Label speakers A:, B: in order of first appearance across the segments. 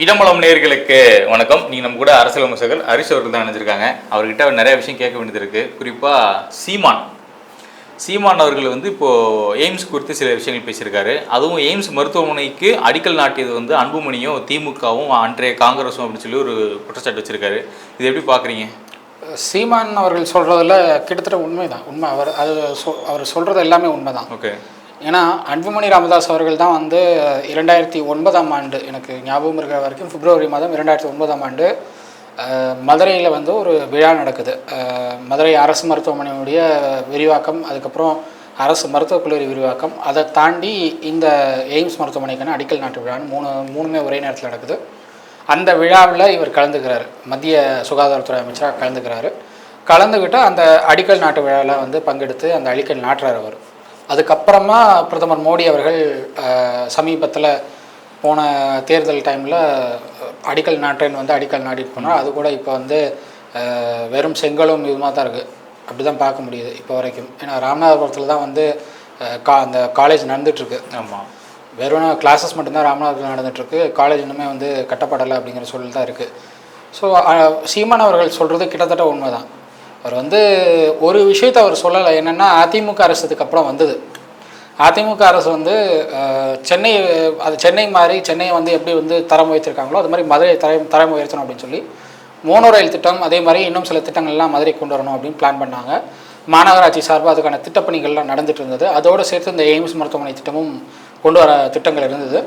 A: இடமலம் நேர்களுக்கு வணக்கம். நீங்க நம்ம கூட அரசியல் விமர்சகர் ஹரிஷ் அவர்கள் தான் நினைச்சிருக்காங்க அவர்கிட்ட நிறைய விஷயம் கேட்க வேண்டியது இருக்கு. குறிப்பா சீமான். சீமான் அவர்கள் வந்து இப்போ எய்ம்ஸ் குறித்து சில விஷயங்கள் பேசியிருக்காரு. அதுவும் எய்ம்ஸ் மருத்துவமனைக்கு அடிக்கல் நாட்டியது வந்து அன்புமணியும் திமுகவும் அன்றைய காங்கிரஸும் அப்படின்னு சொல்லி ஒரு குற்றச்சாட்டு வச்சிருக்காரு. இது எப்படி பாக்குறீங்க
B: சீமான் அவர்கள் சொல்கிறதுல கிட்டத்தட்ட உண்மைதான். உண்மை அவர் அது அவர் சொல்கிறது எல்லாமே உண்மைதான்.
A: ஓகே.
B: ஏன்னா அன்புமணி ராமதாஸ் அவர்கள் தான் வந்து இரண்டாயிரத்தி ஒன்பதாம் ஆண்டு எனக்கு ஞாபகம் இருக்கிற வரைக்கும் பிப்ரவரி மாதம் இரண்டாயிரத்தி ஒன்பதாம் ஆண்டு மதுரையில் வந்து ஒரு விழா நடக்குது. மதுரை அரசு மருத்துவமனையுடைய விரிவாக்கம் அதுக்கப்புறம் அரசு மருத்துவக் கல்லூரி விரிவாக்கம் அதை தாண்டி இந்த எய்ம்ஸ் மருத்துவமனைக்கான அடிக்கல் நாட்டு விழான்னு மூணு மூணுமே ஒரே நேரத்தில் நடக்குது. அந்த விழாவில் இவர் கலந்துக்கிறார். மத்திய சுகாதாரத்துறை அமைச்சராக கலந்துக்கிறாரு. கலந்துக்கிட்டு அந்த அடிக்கல் நாட்டு விழாவில் வந்து பங்கெடுத்து அந்த அடிக்கல் நாட்டுறார் அவர். அதுக்கப்புறமா பிரதமர் மோடி அவர்கள் சமீபத்தில் போன தேர்தல் டைமில் அடிக்கல் நாட்டேன்னு வந்து அடிக்கல் நாட்டிட்டு போனார். அது கூட இப்போ வந்து வெறும் செங்கலும் இதுமாக தான் இருக்குது அப்படி தான் பார்க்க முடியுது இப்போ வரைக்கும். ஏன்னா ராமநாதபுரத்தில் தான் வந்து கா அந்த காலேஜ் நடந்துகிட்ருக்கு
A: ஆமா.
B: வெறும் கிளாஸஸ் மட்டும்தான் ராமநாதபுரத்தில் நடந்துகிட்ருக்கு காலேஜ் இன்னுமே வந்து கட்டப்படலை அப்படிங்கிற சூழல் தான் இருக்குது ஸோ சீமான் அவர்கள் சொல்கிறது கிட்டத்தட்ட உண்மைதான். அவர் வந்து ஒரு விஷயத்த அவர் சொல்லலை. என்னென்னா அதிமுக அரசுக்கு அப்புறம் வந்தது. அதிமுக அரசு வந்து சென்னை அது சென்னை மாதிரி சென்னையை வந்து எப்படி வந்து தரம் உயர்த்திருக்காங்களோ அது மாதிரி மதுரை தரம் தரம் உயர்த்தணும் அப்படின்னு சொல்லி மோனோ ரயில் திட்டம் அதே மாதிரி இன்னும் சில திட்டங்கள்லாம் மதுரை கொண்டு வரணும் அப்படின்னு பிளான் பண்ணாங்க. மாநகராட்சி சார்பாக அதுக்கான திட்டப்பணிகள்லாம் நடந்துட்டு இருந்தது. அதோடு சேர்த்து இந்த எய்ம்ஸ் மருத்துவமனை திட்டமும் கொண்டு வர திட்டங்கள் இருந்தது.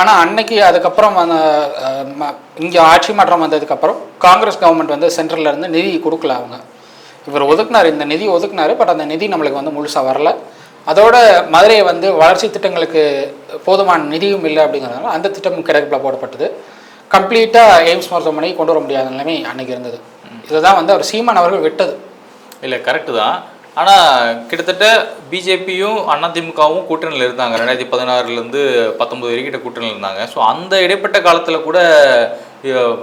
B: ஆனால் அன்னைக்கு அதுக்கப்புறம் அந்த இங்கே ஆட்சி மாற்றம் வந்ததுக்கப்புறம் காங்கிரஸ் கவர்மெண்ட் வந்து சென்ட்ரல்ல இருந்து நிதி கொடுக்கல அவங்க. இவர் ஒதுக்குனார் இந்த நிதி ஒதுக்குனார் பட் அந்த நிதி நம்மளுக்கு வந்து முழுசாக வரல. அதோட மதுரையை வந்து வளர்ச்சி திட்டங்களுக்கு போதுமான நிதியும் இல்லை அப்படிங்கிறதுனால அந்த திட்டமும் கிடப்பில் போடப்பட்டது. கம்ப்ளீட்டாக எய்ம்ஸ் மருத்துவமனை கொண்டு வர முடியாத நிலைமை அன்னைக்கு இருந்தது. இதுதான் வந்து அவர் சீமான் அவர்கள் விட்டது.
A: இல்லை கரெக்டு தான். ஆனால் கிட்டத்தட்ட பிஜேபியும் அதிமுகவும் கூட்டணியில் இருந்தாங்க. ரெண்டாயிரத்தி பதினாறுலேருந்து பத்தொம்பது வரைக்கிட்ட கூட்டணியில் இருந்தாங்க. ஸோ அந்த இடைப்பட்ட காலத்தில் கூட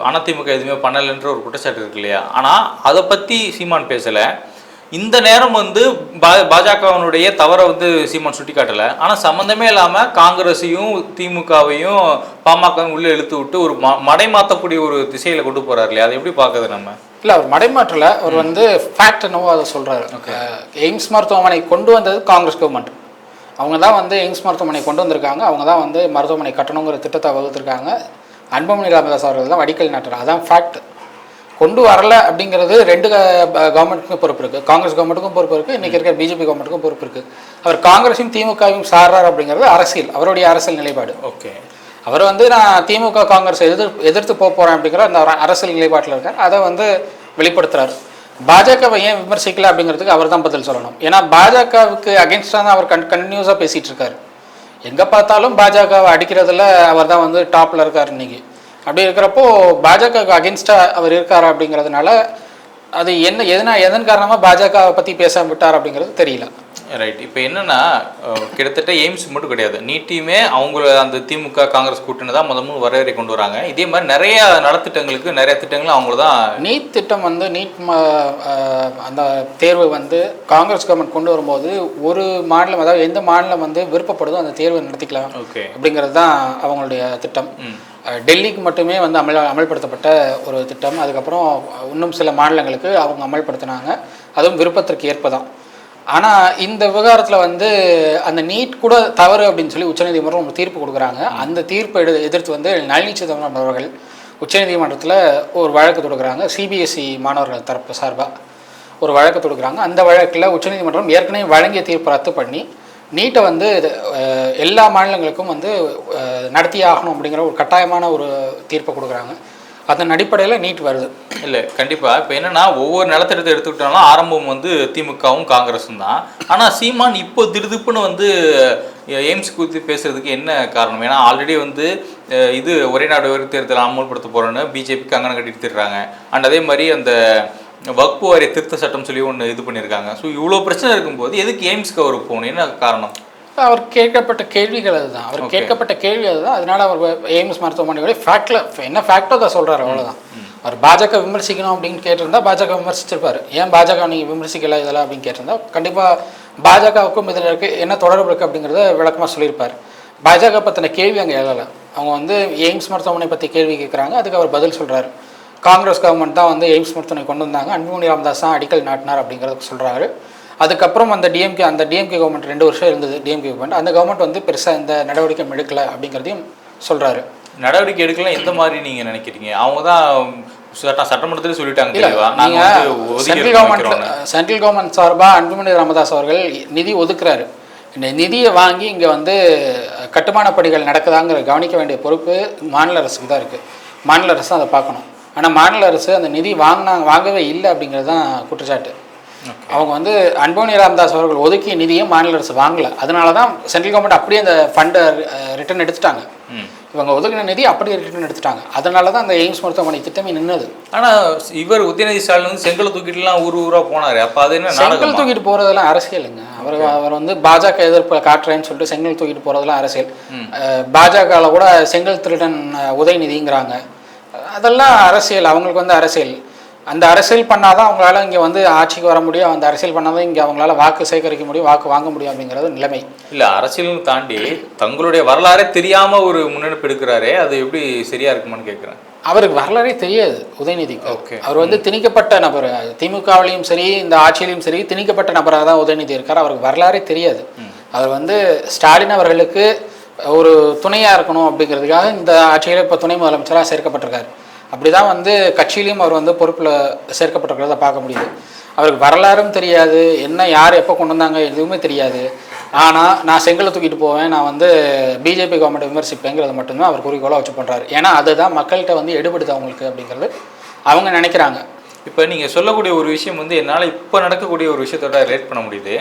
A: அதிமுக எதுவுமே பண்ணலைன்ற ஒரு குற்றச்சாட்டு இருக்கு இல்லையா? ஆனால் அதை பற்றி சீமான் பேசலை. இந்த நேரம் வந்து பா பாஜகவினுடைய தவறை வந்து சீமான் சுட்டி காட்டலை ஆனால் சம்மந்தமே இல்லாமல் காங்கிரஸையும் திமுகவையும் பாமகவும் உள்ளே இழுத்து விட்டு ஒரு ம மடை மாற்றக்கூடிய ஒரு திசையில் கொண்டு போறாரு இல்லையா? அதை எப்படி பார்க்குறது நம்ம?
B: இல்லை அவர் மடைமாற்றல அவர் வந்து ஃபேக்ட் என்னவோ அதை சொல்கிறாரு எய்ம்ஸ் மருத்துவமனை கொண்டு வந்தது காங்கிரஸ் கவர்மெண்ட் அவங்க தான் வந்து எய்ம்ஸ் மருத்துவமனை கொண்டு வந்திருக்காங்க. அவங்க தான் வந்து மருத்துவமனை கட்டணுங்கிற திட்டத்தை வகுத்திருக்காங்க. அன்புமணி ராமதாஸ் அவர்கள் தான் வடிக்கல் நாட்டுறார் அதான் ஃபேக்ட் கொண்டு வரல அப்படிங்கிறது ரெண்டு கவர்மெண்ட்டுக்கும் பொறுப்பு இருக்குது காங்கிரஸ் கவர்மெண்ட்டுக்கும் பொறுப்பு இருக்குது இன்றைக்கி இருக்கிற பிஜேபி கவர்மெண்ட்டுக்கும் பொறுப்பு இருக்குது அவர் காங்கிரஸையும் திமுகவையும் சார்றார் அப்படிங்கிறது அரசியல் அவருடைய அரசியல் நிலைப்பாடு.
A: ஓகே.
B: அவர் வந்து நான் திமுக காங்கிரஸ் எதிர்த்து எதிர்த்து போக போகிறேன் அப்படிங்கிற அந்த அரசியல் நிலைப்பாட்டில் இருக்கார். அதை வந்து வெளிப்படுத்துறாரு. பாஜகவை ஏன் விமர்சிக்கல அப்படிங்கிறதுக்கு அவர் தான் பதில் சொல்லணும். ஏன்னா பாஜகவுக்கு அகேன்ஸ்டாக தான் அவர் கன் கன்டினியூஸாக பேசிகிட்டு இருக்காரு. எங்கே பார்த்தாலும் பாஜகவை அடிக்கிறதுல அவர் தான் வந்து டாப்பில் இருக்கார் இன்றைக்கி அப்படி இருக்கிறப்போ பாஜகவுக்கு அகென்ஸ்டாக அவர் இருக்கார் அப்படிங்கிறதுனால அது என்ன எதனா எதன் காரணமாக பாஜகவை பற்றி பேசாம விட்டார் அப்படிங்கிறது தெரியல.
A: ரைட் இப்போ என்னன்னா கிட்டத்தட்ட எய்ம்ஸ் மட்டும் கிடையாது. நீட்டியுமே அவங்கள அந்த திமுக காங்கிரஸ் கூட்டணி தான் முத முதல்ல வரவேறை கொண்டு வராங்க. இதே மாதிரி நிறைய நலத்திட்டங்களுக்கு நிறைய திட்டங்களும் அவங்கள தான்
B: நீட் திட்டம் வந்து நீட் அந்த தேர்வு வந்து காங்கிரஸ் கவர்மெண்ட் கொண்டு வரும்போது ஒரு மாநிலம் அதாவது எந்த மாநிலம் வந்து விருப்பப்படுதோ அந்த தேர்வை நடத்திக்கலாம்
A: ஓகே
B: அப்படிங்கிறது தான் அவங்களுடைய திட்டம். டெல்லிக்கு மட்டுமே வந்து அமல் அமல்படுத்தப்பட்ட ஒரு திட்டம். அதுக்கப்புறம் இன்னும் சில மாநிலங்களுக்கு அவங்க அமல்படுத்தினாங்க. அதுவும் விருப்பத்திற்கு ஏற்ப தான். ஆனால் இந்த விவகாரத்தில் வந்து அந்த நீட் கூட தவறு அப்படின்னு சொல்லி உச்சநீதிமன்றம் ஒரு தீர்ப்பு கொடுக்குறாங்க. அந்த தீர்ப்பை எடு எதிர்த்து வந்து நளினி சிதம்பரம் அவர்கள் உச்சநீதிமன்றத்தில் ஒரு வழக்கு தொடுக்குறாங்க. சிபிஎஸ்சி மாணவர்கள் தரப்பு சார்பாக ஒரு வழக்கு தொடுக்குறாங்க. அந்த வழக்கில் உச்சநீதிமன்றம் ஏற்கனவே வழங்கிய தீர்ப்பை ரத்து பண்ணி நீட்டை வந்து எல்லா மாநிலங்களுக்கும் வந்து அஹ், நடத்தியே ஆகணும் அப்படிங்கிற ஒரு கட்டாயமான ஒரு தீர்ப்பை கொடுக்குறாங்க. அதன் அடிப்படையில் நீட் வருது.
A: இல்லை கண்டிப்பாக இப்போ என்னென்னா ஒவ்வொரு நிலத்திட்டத்தை எடுத்துக்கிட்டாலும் ஆரம்பம் வந்து திமுகவும் காங்கிரஸும் தான். ஆனால் சீமான் இப்போ திடுதிப்புன்னு வந்து எய்ம்ஸ் குறித்து பேசுறதுக்கு என்ன காரணம்? ஏன்னா ஆல்ரெடி வந்து இது ஒரே நாடு ஒரு தேர்தல் அமல்படுத்த போகிறோன்னு பிஜேபிக்கு அங்கனம் கட்டிட்டு திடுறாங்க அண்ட் அதே மாதிரி அந்த வக்பு வாரிய திருத்த சட்டம் சொல்லி ஒன்று இது பண்ணியிருக்காங்க. ஸோ இவ்வளோ பிரச்சனை இருக்கும்போது எதுக்கு எய்ம்ஸ்க்கு அவர் போகணும்? என்ன காரணம்?
B: அவர் கேட்கப்பட்ட கேள்விகள் அதுதான். அவர் கேட்கப்பட்ட கேள்வி அதுதான். அதனால அவர் எய்ம்ஸ் மருத்துவமனையோட ஃபேக்டில் என்ன ஃபேக்டோ அதை சொல்கிறார் அவ்வளோதான் அவர் பாஜக விமர்சிக்கணும் அப்படின்னு கேட்டிருந்தா பாஜக விமர்சிச்சிருப்பாரு. ஏன் பாஜக நீங்கள் விமர்சிக்கல இதெல்லாம் அப்படின்னு கேட்டிருந்தா கண்டிப்பாக பாஜகவுக்கும் இதில் இருக்க என்ன தொடர்பு இருக்குது அப்படிங்கிறத விளக்கமாக சொல்லியிருப்பார். பாஜக பற்றின கேள்வி அங்கே எழலை. அவங்க வந்து எய்ம்ஸ் மருத்துவமனை பற்றி கேள்வி கேட்குறாங்க அதுக்கு அவர் பதில் சொல்கிறாரு காங்கிரஸ் கவர்மெண்ட் தான் வந்து எய்ம்ஸ் மருத்துவமனை கொண்டு வந்தாங்க. அன்புமணி ராமதாஸ் தான் அடிக்கல் நாட்டினார் அப்படிங்கிறதுக்கு சொல்கிறாரு அதுக்கப்புறம் அந்த டிஎம்கே அந்த டிஎம்கே கவர்மெண்ட் ரெண்டு வருஷம் இருந்தது டிஎம்கே கவர்மெண்ட் அந்த கவர்மெண்ட் வந்து பெருசாக இந்த நடவடிக்கை எடுக்கல அப்படிங்கிறதையும் சொல்கிறாரு
A: நடவடிக்கை எடுக்கலாம் எந்த மாதிரி நீங்க நினைக்கிறீங்க? அவங்க தான் சட்ட சட்டமன்றத்திலே சொல்லிட்டாங்க
B: சென்ட்ரல். கவர்மெண்ட் சென்ட்ரல் கவர்மெண்ட் சார்பாக அன்புமணி ராமதாஸ் அவர்கள் நிதி ஒதுக்குறாரு. இந்த நிதியை வாங்கி இங்கே வந்து கட்டுமான பணிகள் நடக்குதாங்கிற கவனிக்க வேண்டிய பொறுப்பு மாநில அரசுக்கு தான் இருக்குது மாநில அரசு அதை பார்க்கணும். ஆனால் மாநில அரசு அந்த நிதி வாங்கினாங்க வாங்கவே இல்லை அப்படிங்கிறது தான் குற்றச்சாட்டு. அவங்க வந்து அன்புமணி ராமதாஸ் அவர்கள் ஒதுக்கிய நிதியை மாநில அரசு வாங்கலை. அதனால தான் சென்ட்ரல் கவர்மெண்ட் அப்படியே அந்த ஃபண்டை ரிட்டர்ன் எடுத்துட்டாங்க. இவங்க ஒதுக்கின நிதி அப்படியே ரிட்டர்ன் எடுத்துட்டாங்க. அதனால தான் அந்த எய்ம்ஸ் மருத்துவமனை திட்டமே நின்னது.
A: ஆனா இவர் உதயநிதி ஸ்டாலின் வந்து செங்கலை தூக்கிட்டுலாம் ஊர் ஊரா போனாரு. அப்ப அது என்ன
B: செங்கல் தூக்கிட்டு போறதெல்லாம் அரசியலுங்க அவர் அவர் வந்து பாஜக எதிர்ப்பு காட்டுறேன்னு சொல்லிட்டு செங்கல் தூக்கிட்டு போறதெல்லாம் அரசியல். பாஜகவில் கூட செங்கல் திருடன் உதயநிதிங்கிறாங்க. அதெல்லாம் அரசியல். அவங்களுக்கு வந்து அரசியல். அந்த அரசியல் பண்ணாதான் அவங்களால இங்கே வந்து ஆட்சிக்கு வர முடியும். அந்த அரசியல் பண்ணாதான் இங்கே அவங்களால வாக்கு சேகரிக்க முடியும் வாக்கு வாங்க முடியும் அப்படிங்கிறது நிலைமை.
A: இல்ல அரசியல் தாண்டி தங்களுடைய வரலாறே தெரியாம ஒரு முன்னெடுப்பு எடுக்கிறாரே அது எப்படி சரியா இருக்குமான்னு கேக்குறேன்.
B: அவருக்கு வரலாறே தெரியாது உதயநிதிக்கு.
A: Okay.
B: அவர் வந்து திணிக்கப்பட்ட நபர். திமுகவிலையும் சரி இந்த ஆட்சியிலையும் சரி திணிக்கப்பட்ட நபராக தான் உதயநிதி இருக்கார். அவருக்கு வரலாறே தெரியாது. அவர் வந்து ஸ்டாலின் அவர்களுக்கு ஒரு துணையாக இருக்கணும் அப்படிங்கிறதுக்காக இந்த ஆட்சியில் இப்போ துணை முதலமைச்சராக சேர்க்கப்பட்டிருக்காரு. அப்படி தான் வந்து கட்சியிலையும் அவர் வந்து பொறுப்பில் சேர்க்கப்பட்டிருக்கிறத பார்க்க முடியுது. அவருக்கு வரலாறும் தெரியாது என்ன யார் எப்போ கொண்டு வந்தாங்க எதுவுமே தெரியாது. ஆனால் நான் செங்கலை தூக்கிட்டு போவேன் நான் வந்து பிஜேபி கவர்மெண்ட் விமர்சிப்பேங்கிறது மட்டும்தான் அவர் குறிக்கோளாக வச்சு பண்ணுறாரு ஏன்னா அதுதான் மக்கள்கிட்ட வந்து எடுபடுது அவங்களுக்கு அப்படிங்கிறது அவங்க நினைக்கிறாங்க.
A: இப்போ நீங்கள் சொல்லக்கூடிய ஒரு விஷயம் வந்து என்னால் இப்போ நடக்கக்கூடிய ஒரு விஷயத்தோட ரிலேட் பண்ண முடியுது.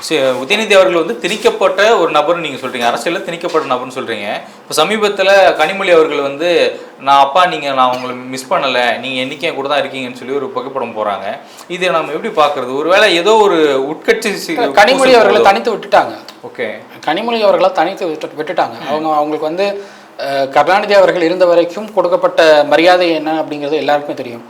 A: உதயநிதி அவர்கள் வந்து திணிக்கப்பட்ட ஒரு நபர்னு நீங்கள் சொல்கிறீங்க அரசியலில் திணிக்கப்பட்ட நபர்னு சொல்கிறீங்க இப்போ சமீபத்தில் கனிமொழி அவர்கள் வந்து நான் அப்பா நீங்கள் நான் உங்களை மிஸ் பண்ணலை. நீங்கள் என்றைக்கும் கூட தான் இருக்கீங்கன்னு சொல்லி ஒரு புகைப்படம் போகிறாங்க இதை நம்ம எப்படி பார்க்குறது? ஒருவேளை ஏதோ ஒரு உட்கட்சி
B: கனிமொழி அவர்களை தனித்து விட்டுட்டாங்க.
A: ஓகே.
B: கனிமொழி அவர்களை தனித்து விட்டு விட்டுட்டாங்க. அவங்க அவங்களுக்கு வந்து கருணாநிதி அவர்கள் இருந்த வரைக்கும் கொடுக்கப்பட்ட மரியாதை என்ன அப்படிங்கிறது எல்லாருக்குமே தெரியும்.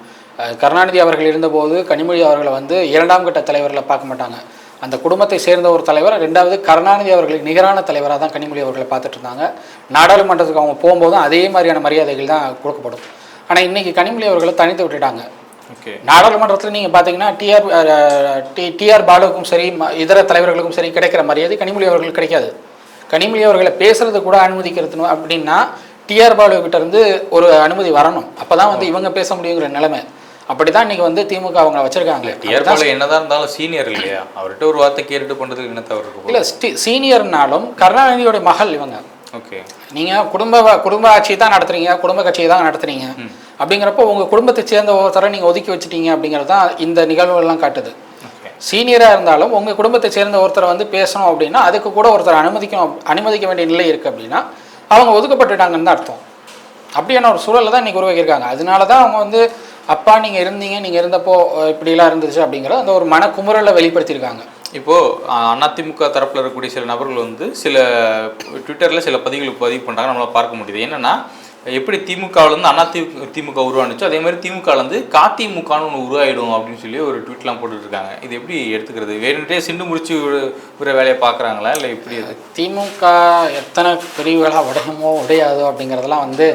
B: கருணாநிதி அவர்கள் இருந்தபோது கனிமொழி அவர்களை வந்து இரண்டாம் கட்ட தலைவர்களை பார்க்க மாட்டாங்க. அந்த குடும்பத்தை சேர்ந்த ஒரு தலைவர் ரெண்டாவது கருணாநிதி அவர்களுக்கு நிகரான தலைவராக தான் கனிமொழி அவர்களை பார்த்துட்டு இருந்தாங்க நாடாளுமன்றத்துக்கு அவங்க போகும்போதும் அதே மாதிரியான மரியாதைகள் தான் கொடுக்கப்படும். ஆனால் இன்னைக்கு கனிமொழி அவர்களை தனித்து விட்டுட்டாங்க.
A: ஓகே.
B: நாடாளுமன்றத்தில் நீங்கள் பார்த்தீங்கன்னா டிஆர் டி டிஆர் பாலுவுக்கும் சரி இதர தலைவர்களுக்கும் சரி கிடைக்கிற மரியாதை கனிமொழி அவர்களுக்கு கிடைக்காது. கனிமொழி அவர்களை பேசுறது கூட அனுமதிக்கிறது அப்படின்னா டிஆர் பாலு கிட்ட இருந்து ஒரு அனுமதி வரணும். அப்பதான் வந்து இவங்க பேச முடியுங்கிற நிலைமை. அப்படிதான் இன்னைக்கு வந்து திமுக அவங்க வச்சிருக்காங்க
A: ஏற்பாடு என்னதான் இருந்தாலும் சீனியர் இல்லையா? அவர்கிட்ட ஒரு வார்த்தை கேட்டுட்டு பண்ணுறதுக்கு என்ன தவறு
B: இல்ல சீனியர்னாலும் கருணாநிதியோட மகள் இவங்க.
A: ஓகே.
B: நீங்க குடும்ப குடும்ப ஆட்சி தான் நடத்துறீங்க குடும்ப கட்சியை தான் நடத்துறீங்க. அப்படிங்கிறப்போ உங்க குடும்பத்தை சேர்ந்த ஒருத்தரை நீங்க ஒதுக்கி வச்சிட்டீங்க அப்படிங்கிறது தான் இந்த நிகழ்வுகள்லாம் காட்டுது. சீனியராக இருந்தாலும் உங்கள் குடும்பத்தை சேர்ந்த ஒருத்தரை வந்து பேசணும் அப்படின்னா அதுக்கு கூட ஒருத்தர் அனுமதிக்கணும் அனுமதிக்க வேண்டிய நிலை இருக்குது அப்படின்னா அவங்க ஒதுக்கப்பட்டுட்டாங்கன்னு தான் அர்த்தம். அப்படியான ஒரு சூழலை தான் இன்றைக்கி உருவாக்கியிருக்காங்க. அதனால தான் அவங்க வந்து அப்பா நீங்கள் இருந்தீங்க நீங்கள் இருந்தப்போ இப்படிலாம் இருந்துச்சு அப்படிங்கிற அந்த ஒரு மனக்குமுறலை வெளிப்படுத்தியிருக்காங்க.
A: இப்போ அதிமுக தரப்பில் இருக்கக்கூடிய சில நபர்கள் வந்து சில ட்விட்டரில் சில பதிவுகள் பதிவு பண்ணுறாங்க நம்மளால் பார்க்க முடியுது. என்னன்னா எப்படி திமுகவுல இருந்து அண்ணா திமுக உருவானுச்சோ அதே மாதிரி திமுகல இருந்து காத்திமுகன்னு ஒன்று உருவாயிடும் அப்படின்னு சொல்லி ஒரு ட்வீட்லாம் போட்டுட்டு இருக்காங்க இது எப்படி எடுத்துக்கிறது? வேணுட்டே சிண்டு முடிச்சு விடு- விடுற வேலையை பார்க்கறாங்களா? இல்லை எப்படி அது?
B: திமுக எத்தனை பிரிவுகளாக உடையுமோ உடையாதோ அப்படிங்கிறதெல்லாம் வந்து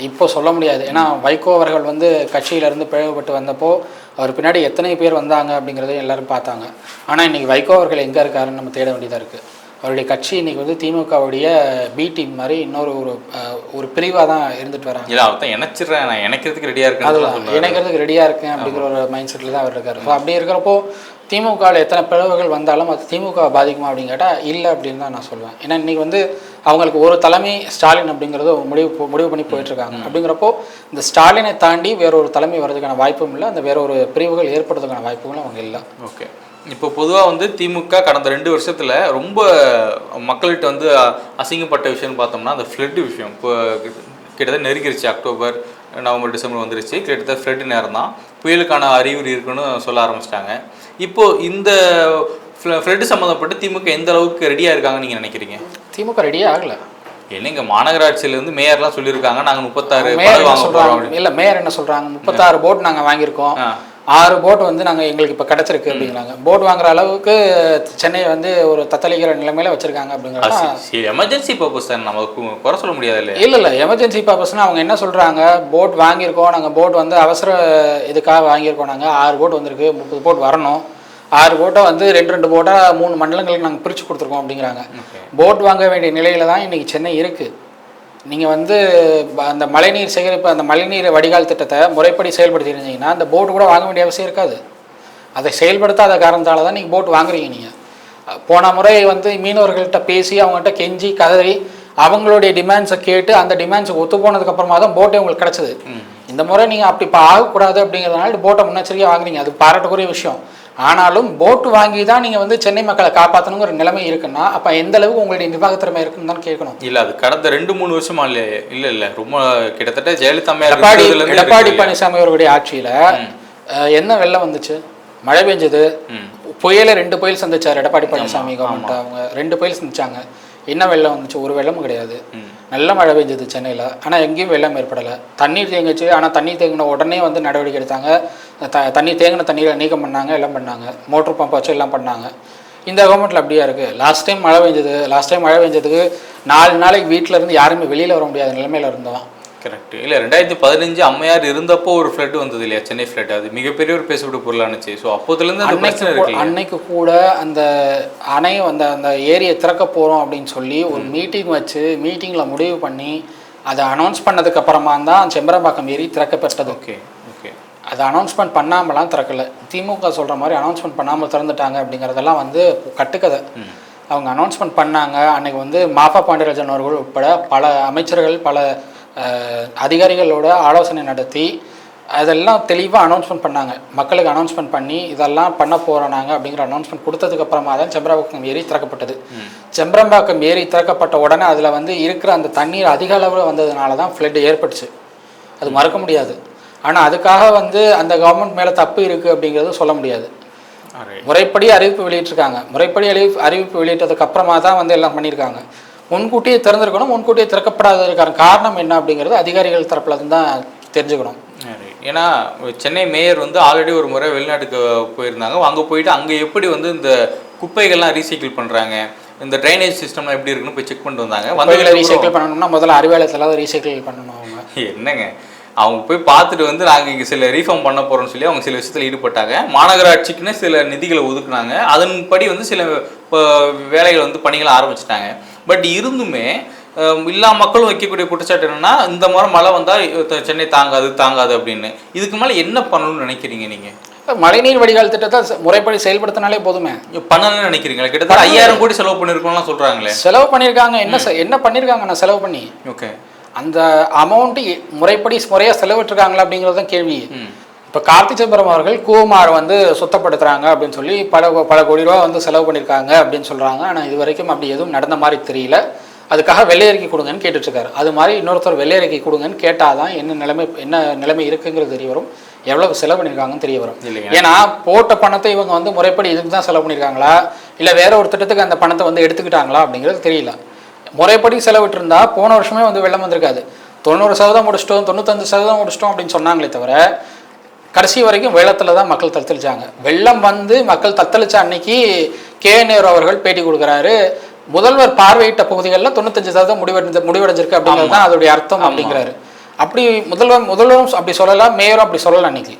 B: இப்போ சொல்ல முடியாது. ஏன்னா வைகோ அவர்கள் வந்து கட்சியிலேருந்து பிளவுபட்டு வந்தப்போ அவர் பின்னாடி எத்தனை பேர் வந்தாங்க அப்படிங்கிறத எல்லாரும் பார்த்தாங்க. ஆனால் இன்னைக்கு வைகோ அவர்கள் எங்கே இருக்காருன்னு நம்ம தேட வேண்டியதாக இருக்குது அவருடைய கட்சி இன்னைக்கு வந்து திமுகவுடைய பி டீம் மாதிரி இன்னொரு ஒரு ஒரு பிரிவாக தான் இருந்துட்டு வராங்க.
A: இல்லை அவர் தான் இணைச்சிடுறேன். நான் இணைக்கிறதுக்கு ரெடியாக இருக்கேன்னு
B: அதுதான். இணைக்கிறதுக்கு ரெடியாக இருக்கேன் அப்படிங்கிற ஒரு மைண்ட் செட்டில் தான் அவர் இருக்காரு. ஸோ அப்படி இருக்கிறப்போ திமுகவில் எத்தனை பிளவுகள் வந்தாலும் அது திமுக பாதிக்குமா அப்படின்னு கேட்டால் இல்லை அப்படின்னு தான் நான் சொல்லுவேன் ஏன்னா இன்னைக்கு வந்து அவங்களுக்கு ஒரு தலைமை ஸ்டாலின் அப்படிங்கிறது முடிவு முடிவு பண்ணி போயிட்டு இருக்காங்க. அப்படிங்கிறப்போ இந்த ஸ்டாலினை தாண்டி வேற ஒரு தலைமை வர்றதுக்கான வாய்ப்பும் இல்லை. அந்த வேற ஒரு பிரிவுகள் ஏற்படுறதுக்கான வாய்ப்புகளும் அவங்க இல்லை.
A: ஓகே. இப்போ பொதுவாக வந்து திமுக கடந்த ரெண்டு வருஷத்தில் ரொம்ப மக்கள்கிட்ட வந்து அசிங்கப்பட்ட விஷயம்னு பார்த்தோம்னா அந்த ஃப்ளட் விஷயம். இப்போ கிட்ட- கிட்டத்தட்ட நெருங்கிருச்சு அக்டோபர் நவம்பர் டிசம்பர் வந்துருச்சு. கிட்டத்தட்ட ஃப்ளட் நேரம் தான் புயலுக்கான அறிகுறி இருக்குன்னு சொல்ல ஆரம்பிச்சிட்டாங்க. இப்போ இந்த ஃப்ளட் சம்மந்தப்பட்டு திமுக எந்த அளவுக்கு ரெடியாக இருக்காங்கன்னு நீங்கள் நினைக்கிறீங்க?
B: திமுக ரெடியே ஆகலை.
A: என்னங்க மாநகராட்சியிலேருந்து மேயர்லாம் சொல்லியிருக்காங்க நாங்கள் முப்பத்தாறு
B: மேயர் என்ன இல்லை மேயர் என்ன சொல்றாங்க? முப்பத்தாறு போட் நாங்கள் வாங்கியிருக்கோம். ஆறு போட் வந்து நாங்கள் எங்களுக்கு இப்போ கிடச்சிருக்கு அப்படிங்கிறாங்க. போட் வாங்குற அளவுக்கு சென்னையை வந்து ஒரு தத்தளிக்கிற நிலைமையில வச்சுருக்காங்க அப்படிங்கிறாங்க
A: எமர்ஜென்சி பர்பஸ் தான்? நம்ம கு- குறை சொல்ல முடியாது இல்லையா?
B: இல்லை இல்லை. எமர்ஜென்சி பர்பஸ்னால் அவங்க என்ன சொல்கிறாங்க போட் வாங்கியிருக்கோம். நாங்கள் போட் வந்து அவசர இதுக்காக வாங்கியிருக்கோம் நாங்கள் ஆறு போட் வந்திருக்கு. முப்பது போட் வரணும். ஆறு போட்டை வந்து ரெண்டு ரெண்டு போட்டாக மூணு மண்டலங்களுக்கு நாங்கள் பிரித்து கொடுத்துருக்கோம் அப்படிங்கிறாங்க. போட் வாங்க வேண்டிய நிலையில தான் இன்றைக்கி சென்னை இருக்குது நீங்கள் வந்து அந்த மழைநீர் சேகரிப்பு அந்த மழைநீர் வடிகால் திட்டத்தை முறைப்படி செயல்படுத்தியிருந்தீங்கன்னா அந்த போட்டு கூட வாங்க வேண்டிய அவசியம் இருக்காது. அதை செயல்படுத்தாத காரணத்தால தான் நீங்கள் போட் வாங்குறீங்க நீங்கள் போன முறை வந்து மீனவர்கள்ட்ட பேசி அவங்ககிட்ட கெஞ்சி கதறி அவங்களுடைய டிமாண்ட்ஸை கேட்டு அந்த டிமாண்ட்ஸுக்கு ஒத்து போனதுக்கு அப்புறமா தான் போட்டே உங்களுக்கு கிடச்சிது. இந்த முறை நீங்கள் அப்படி இப்போ ஆகக்கூடாது அப்படிங்கிறதுனால போட்டை முன்னெச்சரிக்கையாக வாங்குறீங்க. அது பாராட்டக்கூடிய விஷயம். ஆனாலும் போட்டு வாங்கி தான் நீங்கள் வந்து சென்னை மக்களை காப்பாற்றணுங்கிற நிலைமை இருக்குன்னா அப்போ எந்த அளவுக்கு உங்களுடைய நிர்வாகத்திறமை இருக்குன்னு தான் கேட்கணும்.
A: இல்ல அது கடந்த ரெண்டு மூணு வருஷமா இல்ல இல்ல இல்ல. ரொம்ப கிட்டத்தட்ட ஜெயலலிதா
B: எடப்பாடி எடப்பாடி? பழனிசாமி அவருடைய ஆட்சியில என்ன வெள்ளம் வந்துச்சு? மழை பெஞ்சது. புயல ரெண்டு புயல் சந்திச்சார் எடப்பாடி பழனிசாமி கவர்மெண்ட் அவங்க ரெண்டு புயல் சந்திச்சாங்க. என்ன வெள்ளம் வந்துச்சு? ஒரு வெள்ளமும் கிடையாது. நல்ல மழை பெஞ்சது சென்னையில். ஆனால் எங்கேயும் வெள்ளம் ஏற்படலை. தண்ணீர் தேங்குச்சு. ஆனால் தண்ணீர் தேங்கின உடனே வந்து நடவடிக்கை எடுத்தாங்க. த தண்ணீர் தேங்கின தண்ணீரை நீக்கம் பண்ணாங்க எல்லாம் பண்ணாங்க. மோட்டர் பம்ப் வச்சு எல்லாம் பண்ணாங்க. இந்த கவர்மெண்ட்டில் அப்படியா இருக்குது லாஸ்ட் டைம் மழை பெஞ்சது லாஸ்ட் டைம் மழை பெஞ்சதுக்கு நாலு நாளைக்கு வீட்டில் இருந்து யாருமே வெளியில் வர முடியாத நிலைமையில இருந்தோம்.
A: கரெக்ட் இல்ல ரெண்டாயிரத்தி பதினஞ்சு அம்மையார் இருந்தப்போ ஒரு ஃப்ளட் வந்தது இல்லையா? சென்னை ஃப்ளட் அது மிகப்பெரிய ஒரு பேசப்பட்ட பொருளானுச்சு ஸோ அப்போதுல இருந்து அந்த
B: அன்னைக்கு
A: பிரச்சனை இருக்கு?
B: அன்னைக்கு கூட அந்த அணை அந்த அந்த ஏரியை திறக்க போகிறோம் அப்படின்னு சொல்லி ஒரு மீட்டிங் வச்சு மீட்டிங்கில் முடிவு பண்ணி அதை அனௌன்ஸ் பண்ணதுக்கு அப்புறமா தான் செம்பரம்பாக்கம் ஏரி திறக்கப்பட்டது.
A: ஓகே
B: அதை அனௌன்ஸ்மெண்ட் பண்ணாமலாம் திறக்கல. திமுக சொல்கிற மாதிரி அனௌன்ஸ்மெண்ட் பண்ணாமல் திறந்துட்டாங்க அப்படிங்கிறதெல்லாம் வந்து கட்டுக்கதை. அவங்க அனௌன்ஸ்மெண்ட் பண்ணாங்க. அன்றைக்கி வந்து மாஃபா பாண்டியராஜன் அவர்கள் உட்பட பல அமைச்சர்கள் பல அதிகாரிகளோட ஆலோசனை நடத்தி அதெல்லாம் தெளிவாக அனௌன்ஸ்மெண்ட் பண்ணாங்க. மக்களுக்கு அனௌன்ஸ்மெண்ட் பண்ணி இதெல்லாம் பண்ண போகிறோம் நாங்கள் அப்படிங்கிற அனௌன்ஸ்மெண்ட் கொடுத்ததுக்கு அப்புறமா தான் செம்பரம்பாக்கம் ஏரி திறக்கப்பட்டது. செம்பரம்பாக்கம் ஏரி திறக்கப்பட்ட உடனே அதில் வந்து இருக்கிற அந்த தண்ணீர் அதிக அளவில் வந்ததுனால தான் ஃப்ளட் ஏற்பட்டுச்சு. அது மறக்க முடியாது. ஆனால் அதுக்காக வந்து அந்த கவர்மெண்ட் மேலே தப்பு இருக்குது அப்படிங்கிறது சொல்ல முடியாது. முறைப்படி அறிவிப்பு வெளியிட்டிருக்காங்க. முறைப்படி அறிவிப்பு அறிவிப்பு வெளியிட்டதுக்கு அப்புறமா தான் வந்து எல்லாம் பண்ணியிருக்காங்க. முன்கூட்டியே திறந்திருக்கணும் முன்கூட்டியே திறக்கப்படாததுக்கான காரணம் என்ன அப்படிங்கிறது அதிகாரிகள் தரப்புல இருந்து தான் தெரிஞ்சுக்கணும்.
A: ஏன்னா சென்னை மேயர் வந்து ஆல்ரெடி ஒரு முறை வெளிநாட்டுக்கு போயிருந்தாங்க. அங்கே போயிட்டு அங்கே எப்படி வந்து இந்த குப்பைகள்லாம் ரீசைக்கிள் பண்ணுறாங்க இந்த ட்ரைனேஜ் சிஸ்டம்லாம் எப்படி இருக்குன்னு போய் செக் பண்ணிட்டு வந்தாங்க. வந்து
B: ரீசைக்கிள் பண்ணணும்னா முதல்ல அறிவாலயத்தில் ரீசைக்கிள் பண்ணணும் அவங்க.
A: என்னங்க? அவங்க போய் பார்த்துட்டு வந்து நாங்கள் இங்கே சில ரீஃபார்ம் பண்ண போகிறோம்னு சொல்லி அவங்க சில விஷயத்தில் ஈடுபட்டாங்க. மாநகராட்சிக்குன்னு சில நிதிகளை ஒதுக்குனாங்க. அதன்படி வந்து சில வேலைகள் வந்து பணிகளை ஆரம்பிச்சிட்டாங்க. பட் இருந்துமே எல்லா மக்களும் வைக்கக்கூடிய குற்றச்சாட்டு என்னன்னா இந்த மாதிரி மழை வந்தால் சென்னை தாங்காது தாங்காது அப்படின்னு. இதுக்கு மேலே என்ன பண்ணணும்னு நினைக்கிறீங்க நீங்கள்
B: மழைநீர் வடிகால் திட்டத்தை முறைப்படி செயல்படுத்தினாலே போதுமே.
A: பண்ணணும்னு நினைக்கிறீங்களா? கிட்டத்தட்ட ஐயாயிரம் கோடி செலவு பண்ணியிருக்கோம்லாம் சொல்கிறாங்களே
B: செலவு பண்ணியிருக்காங்க என்ன என்ன பண்ணியிருக்காங்க நான் செலவு பண்ணி?
A: ஓகே.
B: அந்த அமௌண்ட்டு முறைப்படி முறையாக செலவிட்டிருக்காங்களா அப்படிங்கிறது தான் கேள்வி இப்போ கார்த்தி சிதம்பரம் அவர்கள் கூமார் வந்து சுத்தப்படுத்துறாங்க அப்படின்னு சொல்லி பல பல கோடி ரூபா வந்து செலவு பண்ணியிருக்காங்க அப்படின்னு சொல்கிறாங்க ஆனால் இது வரைக்கும் அப்படி எதுவும் நடந்த மாதிரி தெரியல. அதுக்காக வெள்ளை அறிக்கை கொடுங்கன்னு கேட்டுட்டு இருக்காரு அது மாதிரி இன்னொருத்தர் வெள்ளை அறிக்கை கொடுங்கன்னு கேட்டால் தான் என்ன நிலைமை என்ன நிலைமை இருக்குங்கிறது தெரிய வரும். எவ்வளவு செலவு பண்ணியிருக்காங்கன்னு தெரிய வரும். ஏன்னா போட்ட பணத்தை இவங்க வந்து முறைப்படி இதுக்கு தான் செலவு பண்ணியிருக்காங்களா? இல்லை வேற ஒரு திட்டத்துக்கு அந்த பணத்தை வந்து எடுத்துக்கிட்டாங்களா அப்படிங்கிறது தெரியல. முறைப்படி செலவிட்டு இருந்தா போன வருஷமே வந்து வெள்ளம் வந்திருக்காது. தொண்ணூறு சதவீதம் முடிச்சிட்டோம் தொண்ணூத்தஞ்சு சதவீதம் முடிச்சிட்டோம் அப்படின்னு சொன்னாங்களே தவிர கடைசி வரைக்கும் வெள்ளத்தில் தான் மக்கள் தத்தளிச்சாங்க. வெள்ளம் வந்து மக்கள் தத்தளிச்ச அன்னைக்கு கே. நேரு அவர்கள் பேட்டி கொடுக்குறாரு. முதல்வர் பார்வையிட்ட பகுதிகளில் தொண்ணூத்தஞ்சு சதவீதம் முடிவடைஞ்ச முடிவடைஞ்சிருக்கு அப்படிங்கிறது தான் அதோடைய அர்த்தம் அப்படிங்கிறாரு. அப்படி முதல்வர் முதல்வரும் அப்படி சொல்லலாம் மேயரும் அப்படி சொல்லலாம் அன்னைக்கு.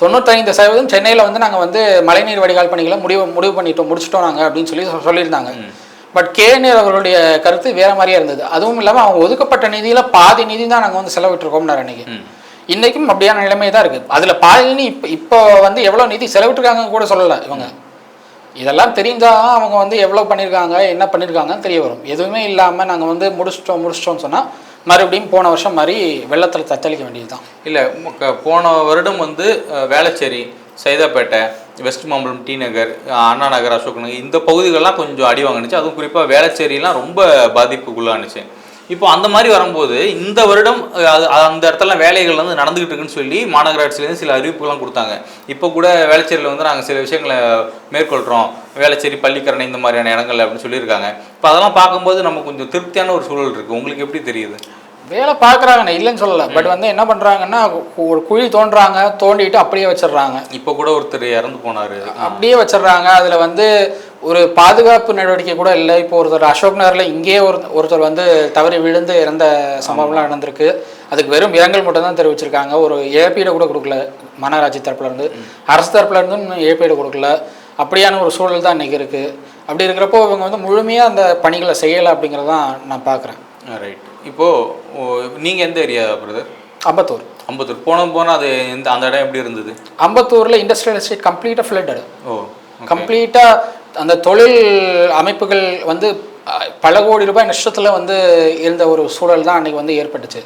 B: தொண்ணூத்தைந்து சதவீதம் சென்னையில் வந்து நாங்கள் வந்து மழைநீர் வடிகால் பணிகளை முடிவு முடிவு பண்ணிட்டோம் முடிச்சிட்டோம் நாங்கள் அப்படின்னு சொல்லி சொல்லியிருந்தாங்க. பட் கே நேரு அவர்களுடைய கருத்து வேற மாதிரியே இருந்தது. அதுவும் இல்லாமல் அவங்க ஒதுக்கப்பட்ட நிதியில பாதி நிதி தான் நாங்கள் வந்து செலவிட்டிருக்கோம்னாரு அன்னைக்கு இன்னைக்கும் அப்படியான நிலைமை தான் இருக்கு. அதுல பாதினி இப்போ இப்போ வந்து எவ்வளவு நிதி செலவிட்டிருக்காங்கன்னு கூட சொல்லல இவங்க. இதெல்லாம் தெரிஞ்சாதான் அவங்க வந்து எவ்வளவு பண்ணியிருக்காங்க என்ன பண்ணியிருக்காங்கன்னு தெரிய வரும். எதுவுமே இல்லாம நாங்க வந்து முடிச்சிட்டோம் முடிச்சிட்டோம்னு சொன்னா மறுபடியும் போன வருஷம் மாதிரி வெள்ளத்துல தத்தளிக்க வேண்டியதுதான்.
A: இல்லை போன வருடம் வந்து வேளச்சேரி சைதாப்பேட்டை வெஸ்ட் மாம்பலம் டி நகர் அண்ணா நகர் அசோக் நகர் இந்த பகுதிகளெலாம் கொஞ்சம் அடி வாங்கினுச்சு. அதுவும் குறிப்பாக வேளச்சேரியெலாம் ரொம்ப பாதிப்புக்குள்ளானுச்சு. இப்போ அந்த மாதிரி வரும்போது இந்த வருடம் அது அந்த இடத்துல வேலைகள் வந்து நடந்துகிட்டு இருக்குன்னு சொல்லி மாநகராட்சியிலேருந்து சில அறிவிப்புகள்லாம் கொடுத்தாங்க. இப்போ கூட வேளச்சேரியில் வந்து நாங்கள் சில விஷயங்களை மேற்கொள்கிறோம் வேளச்சேரி பள்ளிக்கரணை இந்த மாதிரியான இடங்கள் அப்படின்னு சொல்லியிருக்காங்க. இப்போ அதெல்லாம் பார்க்கும்போது நம்ம கொஞ்சம் திருப்தியான ஒரு சூழல் இருக்குது உங்களுக்கு எப்படி தெரியுது?
B: வேலை பார்க்குறாங்க நான் இல்லைன்னு சொல்லலை. பட் வந்து என்ன பண்ணுறாங்கன்னா ஒரு குழி தோண்டுறாங்க தோண்டிட்டு அப்படியே வச்சிடுறாங்க.
A: இப்போ கூட ஒருத்தர் இறந்து போனாரு.
B: அப்படியே வச்சிடுறாங்க. அதில் வந்து ஒரு பாதுகாப்பு நடவடிக்கை கூட இல்லை. இப்போ ஒருத்தர் அசோக் நகரில் இங்கேயே ஒரு ஒருத்தர் வந்து தவறி விழுந்து இறந்த சம்பவம்லாம் நடந்திருக்கு. அதுக்கு வெறும் இரங்கல் மட்டும் தான் தெரிவிச்சிருக்காங்க. ஒரு இழப்பீடு கூட கொடுக்கல. மாநகராட்சி தரப்புல இருந்து. அரசு தரப்புல இருந்து இன்னும் இழப்பீடு கொடுக்கல. அப்படியான ஒரு சூழல் தான் இன்றைக்கி இருக்குது அப்படி இருக்கிறப்போ இவங்க வந்து முழுமையாக அந்த பணிகளை செய்யலை அப்படிங்கிறதான் நான் பார்க்குறேன்
A: ரைட் இப்போ ஓ, நீங்க எந்த ஏரியா பிரதர்
B: அம்பத்தூர்.
A: அம்பத்தூர். போன போனால் அது எந்த அந்த இடம் எப்படி இருந்தது?
B: அம்பத்தூரில் இண்டஸ்ட்ரியல் எஸ்டேட் கம்ப்ளீட்டாக ஃப்ளட்டடு
A: ஓ
B: கம்ப்ளீட்டாக அந்த தொழில் அமைப்புகள் வந்து பல கோடி ரூபாய் நஷ்டத்தில் வந்து இருந்த ஒரு சூழல் தான் அன்னைக்கு வந்து ஏற்பட்டுச்சு.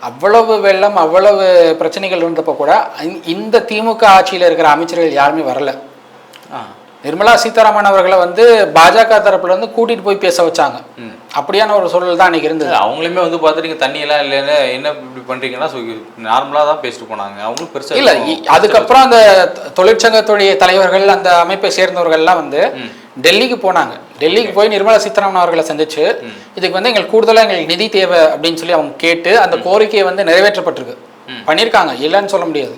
B: அவ்வளவு வெள்ளம் அவ்வளவு பிரச்சனைகள் இருந்தப்போ கூட இந்த- இந்த திமுக ஆட்சியில் இருக்கிற அமைச்சர்கள் யாருமே வரல.
A: ஆ.
B: நிர்மலா சீதாராமன் அவர்களை வந்து பாஜக தரப்புல இருந்து கூட்டிட்டு போய் பேச வச்சாங்க. அப்படியான ஒரு சூழல் தான் அன்னைக்கு இருந்தது.
A: அவங்களுமே வந்து பார்த்துட்டு தண்ணி எல்லாம் இல்லைன்னு என்ன இப்படி பண்றீங்கன்னா நார்மலாக தான் பேசிட்டு போனாங்க. அவங்களும் பெருசா
B: இல்ல அதுக்கப்புறம் அந்த தொழிற்சங்கத்துடைய தலைவர்கள் அந்த அமைப்பை சேர்ந்தவர்கள்லாம் வந்து டெல்லிக்கு போனாங்க. டெல்லிக்கு போய் நிர்மலா சீதாராமன் அவர்களை சந்திச்சு இதுக்கு வந்து எங்களுக்கு கூடுதலா எங்களுக்கு நிதி தேவை அப்படின்னு சொல்லி அவங்க கேட்டு அந்த கோரிக்கையை வந்து நிறைவேற்றப்பட்டிருக்கு. பண்ணியிருக்காங்க. இல்லைன்னு சொல்ல முடியாது.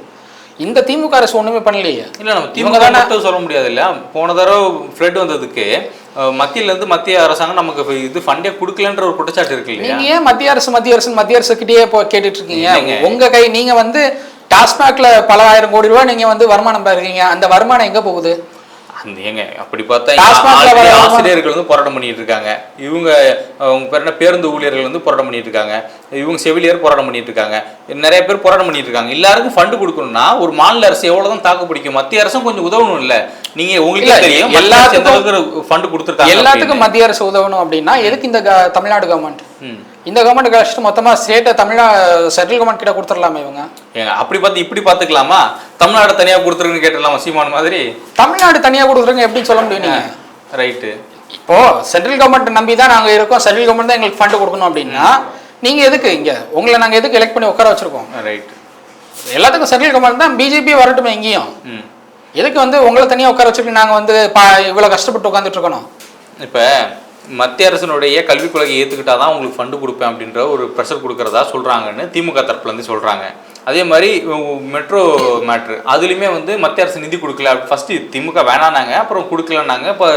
B: இந்த திமுக அரசு ஒண்ணுமே பண்ணலையே.
A: இல்ல நம்ம திமுக
B: தானே
A: சொல்ல முடியாது இல்ல. போன தடவை ஃப்ளட் வந்ததுக்கு மத்தியில இருந்து மத்திய அரசாங்கம் நமக்கு இது ஃபண்டே கொடுக்கலன்ற ஒரு குற்றச்சாட்டு இருக்கு இல்லையா?
B: நீங்க ஏன் மத்திய அரசு மத்திய அரசு மத்திய அரசு கிட்டயே கேட்டுட்டு இருக்கீங்க. உங்க கை நீங்க வந்து டாஸ்மாக்ல பல ஆயிரம் கோடி ரூபாய் நீங்க வந்து வருமானம் பெறுறீங்க அந்த வருமானம் எங்க போகுது?
A: அந்த ஏங்க அப்படி பார்த்தா ஆசிரியர்கள் வந்து போராட்டம் பண்ணிட்டு இருக்காங்க. இவங்க அவங்க பேர் என்ன? பேருந்து ஊழியர்கள் வந்து போராட்டம் பண்ணிட்டு இருக்காங்க. இவங்க செவிலியர் போராட்டம் பண்ணிட்டு இருக்காங்க. நிறைய பேர் போராட்டம் பண்ணிட்டு இருக்காங்க. எல்லாருக்கும் ஃபண்டு கொடுக்கணும்னா ஒரு மாநில அரசு எவ்வளவுதான் தாக்கு பிடிக்கும்? மத்திய அரசும் கொஞ்சம் உதவணும் இல்ல? நீங்க உங்களுக்கே தெரியும்
B: எல்லாத்துக்கும்
A: ஃபண்டு கொடுத்துருக்காங்க
B: எல்லாத்துக்கும் மத்திய அரசு உதவணும் அப்படின்னா எதுக்கு இந்த தமிழ்நாடு கவர்மெண்ட். இந்த கவர்மெண்ட் கழிச்சிட்டு மொத்தமா ஸ்டேட்டை தமிழ்நா சென்ட்ரல் கவர்மெண்ட் கிட்ட கொடுத்துடலாமே இவங்க.
A: அப்படி பார்த்து இப்படி பார்த்துக்கலாமா? தமிழ்நாடு தனியா கொடுத்துருக்குன்னு கேட்டுடலாமா சீமான் மாதிரி?
B: தமிழ்நாடு தனியா கொடுத்துருங்க எப்படி சொல்ல முடியும் நீங்க?
A: ரைட்டு.
B: இப்போ சென்ட்ரல் கவர்மெண்ட் நம்பி தான் நாங்க இருக்கோம். சென்ட்ரல் கவர்மெண்ட் தான் எங்களுக்கு ஃபண்ட் கொடுக்கணும் அப்படின்னா நீங்க எதுக்கு இங்க? உங்களை நாங்க எதுக்கு எலெக்ட் பண்ணி உட்கார வச்சிருக்கோம்?
A: ரைட்
B: எல்லாத்துக்கும் சென்ட்ரல் கவர்மெண்ட் தான் பிஜேபி வரட்டுமே எங்கேயும். எதுக்கு வந்து உங்களை தனியா உட்கார வச்சுட்டு நாங்க வந்து பா இவ்வளவு கஷ்டப்பட்டு உட்காந்துட்டு இருக்கணும்?
A: இப்போ மத்திய அரசினுடைய கல்விக் கொள்கையை ஏற்றுக்கிட்டா தான் உங்களுக்கு ஃபண்டு கொடுப்பேன் அப்படின்ற ஒரு ப்ரெஷர் கொடுக்கறதா சொல்கிறாங்கன்னு திமுக தரப்புலேருந்து சொல்கிறாங்க அதே மாதிரி மெட்ரோ மேட்ரு அதுலேயுமே வந்து மத்திய அரசு நிதி கொடுக்கல. ஃபஸ்ட்டு திமுக வேணானாங்க அப்புறம் கொடுக்கலன்னாங்க. இப்போ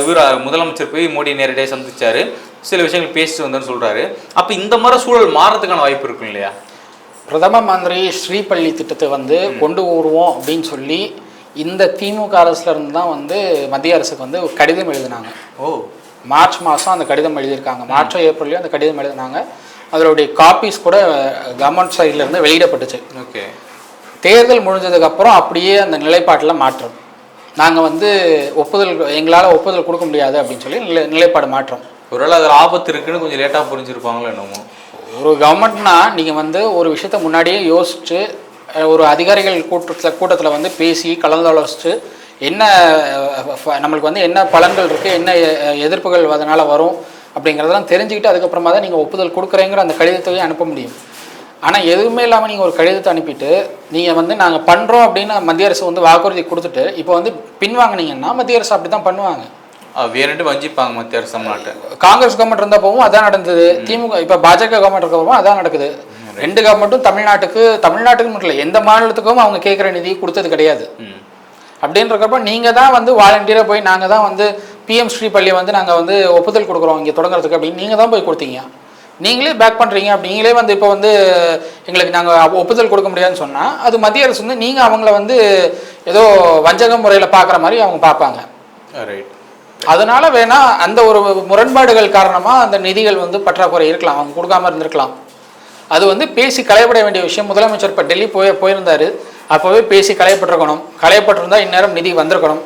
A: இவர் முதலமைச்சர் போய் மோடி நேரடியாக சந்திச்சாரு. சில விஷயங்கள் பேசிட்டு வந்தேன்னு சொல்கிறாரு அப்போ இந்த மாதிரி சூழல் மாறதுக்கான வாய்ப்பு இருக்கும் இல்லையா?
B: பிரதம மந்திரி ஸ்ரீபள்ளி திட்டத்தை வந்து கொண்டு வருவோம் அப்படின்னு சொல்லி இந்த திமுக அரசுல இருந்து தான் வந்து மத்திய அரசுக்கு வந்து கடிதம் எழுதினாங்க.
A: ஓ.
B: மார்ச் மாதம் அந்த கடிதம் எழுதியிருக்காங்க. மார்ச் ஏப்ரல்லையும் அந்த கடிதம் எழுதினாங்க. அதனுடைய காப்பீஸ் கூட கவர்மெண்ட் சைட்ல இருந்து வெளியிடப்பட்டுச்சு.
A: ஓகே.
B: தேர்தல் முடிஞ்சதுக்கு அப்புறம் அப்படியே அந்த நிலைப்பாட்டில் மாற்றம். நாங்கள் வந்து ஒப்புதல் எங்களால் ஒப்புதல் கொடுக்க முடியாது அப்படின்னு சொல்லி நிலை நிலைப்பாடு மாற்றம்.
A: ஒருவேளை அதில் ஆபத்து இருக்குன்னு கொஞ்சம் லேட்டாக புரிஞ்சிருப்பாங்களோ என்னமோ.
B: ஒரு கவர்மெண்ட்னா நீங்கள் வந்து ஒரு விஷயத்த முன்னாடியே யோசிச்சு ஒரு அதிகாரிகள் கூட்டத்தில் கூட்டத்தில் வந்து பேசி கலந்தாலோசிச்சு என்ன நம்மளுக்கு வந்து என்ன பலன்கள் இருக்குது என்ன எதிர்ப்புகள் அதனால் வரும் அப்படிங்கிறதெல்லாம் தெரிஞ்சுக்கிட்டு அதுக்கப்புறமா தான் நீங்கள் ஒப்புதல் கொடுக்குறேங்கிற அந்த கடிதத்தையும் அனுப்ப முடியும். ஆனால் எதுவுமே இல்லாமல் நீங்கள் ஒரு கடிதத்தை அனுப்பிட்டு நீங்கள் வந்து நாங்கள் பண்ணுறோம் அப்படின்னு மத்திய அரசு வந்து வாக்குறுதி கொடுத்துட்டு இப்போ வந்து பின்வாங்கினீங்கன்னா மத்திய அரசு அப்படி தான் பண்ணுவாங்க
A: வேணுட்டு வஞ்சிப்பாங்க மத்திய அரசு தமிழ்நாட்டை.
B: காங்கிரஸ் கவர்மெண்ட் இருந்தப்பவும் அதான் நடந்தது. திமுக இப்போ பாஜக கவர்மெண்ட் இருக்கப்பவும் அதான் நடக்குது. ரெண்டு கவர்மெண்ட்டும் தமிழ்நாட்டுக்கு தமிழ்நாட்டுக்கு மட்டும் இல்லை எந்த மாநிலத்துக்கும் அவங்க கேட்குற நிதி கொடுத்தது கிடையாது.
A: ம்.
B: அப்படின்றக்கப்ப நீங்கள் தான் வந்து வாலண்டியராக போய் நாங்கள் தான் வந்து பிஎம் ஸ்ரீ பள்ளியை வந்து நாங்கள் வந்து ஒப்புதல் கொடுக்குறோம் இங்கே தொடங்குறதுக்கு அப்படின்னு. நீங்கள் தான் போய் கொடுத்தீங்க. நீங்களே பேக் பண்ணுறீங்க அப்படி. நீங்களே வந்து இப்போ வந்து எங்களுக்கு நாங்கள் ஒப்புதல் கொடுக்க முடியாதுன்னு சொன்னால் அது மத்திய அரசு வந்து நீங்கள் அவங்கள வந்து ஏதோ வஞ்சக முறையில் பார்க்குற மாதிரி அவங்க பார்ப்பாங்க
A: ரைட்
B: அதனால வேணா அந்த ஒரு முரண்பாடுகள் காரணமா அந்த நிதிகள் வந்து பற்றாக்குறை இருக்கலாம். அவங்க கொடுக்காம இருந்திருக்கலாம். அது வந்து பேசி களையப்பட வேண்டிய விஷயம். முதலமைச்சர் இப்போ டெல்லி போய் போயிருந்தாரு. அப்போவே பேசி களையப்பட்டிருக்கணும். களையப்பட்டிருந்தா இந்நேரம் நிதி வந்திருக்கணும்.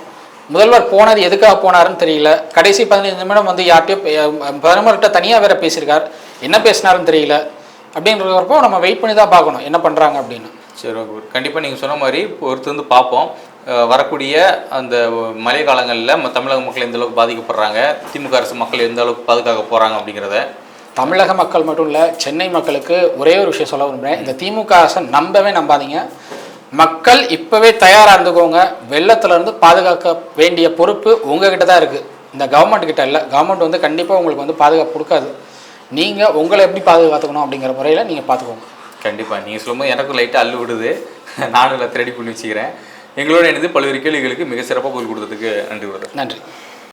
B: முதல்வர் போனது எதுக்காக போனாருன்னு தெரியல. கடைசி பதினைந்து நிமிடம் வந்து யார்கிட்டயோ பே- பிரதமர்கிட்ட தனியாக வேற பேசியிருக்கார். என்ன பேசினாருன்னு தெரியல. அப்படின்றப்போ நம்ம வெயிட் பண்ணி தான் பார்க்கணும். என்ன பண்ணுறாங்க அப்படின்னு.
A: சரி ஓகே. கண்டிப்பாக நீங்கள் சொன்ன மாதிரி பொறுத்து வந்து பார்ப்போம். வரக்கூடிய அந்த மழை காலங்களில் தமிழக மக்கள் எந்த அளவுக்கு பாதிக்கப்படுறாங்க திமுக அரசு மக்கள் எந்த அளவுக்கு பாதுகாக்க போகிறாங்க அப்படிங்கிறத.
B: தமிழக மக்கள் மட்டும் இல்லை சென்னை மக்களுக்கு ஒரே ஒரு விஷயம் சொல்ல விரும்புகிறேன் இந்த திமுக அரசை நம்பவே நம்பாதீங்க. மக்கள் இப்போவே தயாராக இருந்துக்கோங்க. வெள்ளத்துல இருந்து பாதுகாக்க வேண்டிய பொறுப்பு உங்ககிட்ட தான் இருக்குது இந்த கவர்மெண்ட் கிட்ட இல்லை. கவர்மெண்ட் வந்து கண்டிப்பாக உங்களுக்கு வந்து பாதுகாப்பு கொடுக்காது. நீங்கள் உங்களை எப்படி பாதுகாத்துக்கணும் அப்படிங்கிற முறையில் நீங்கள் பார்த்துக்கோங்க
A: கண்டிப்பாக நீங்கள் சொல்லும்போது எனக்கும் லைட்டாக அள்ளு விடுது. நானும் இல்லை ரெடி பண்ணி வச்சுக்கிறேன். எங்களோட இணைந்து பல்வேறு கேள்விகளுக்கு மிக சிறப்பாக பதில் கொடுத்ததுக்கு நன்றி
B: நன்றி.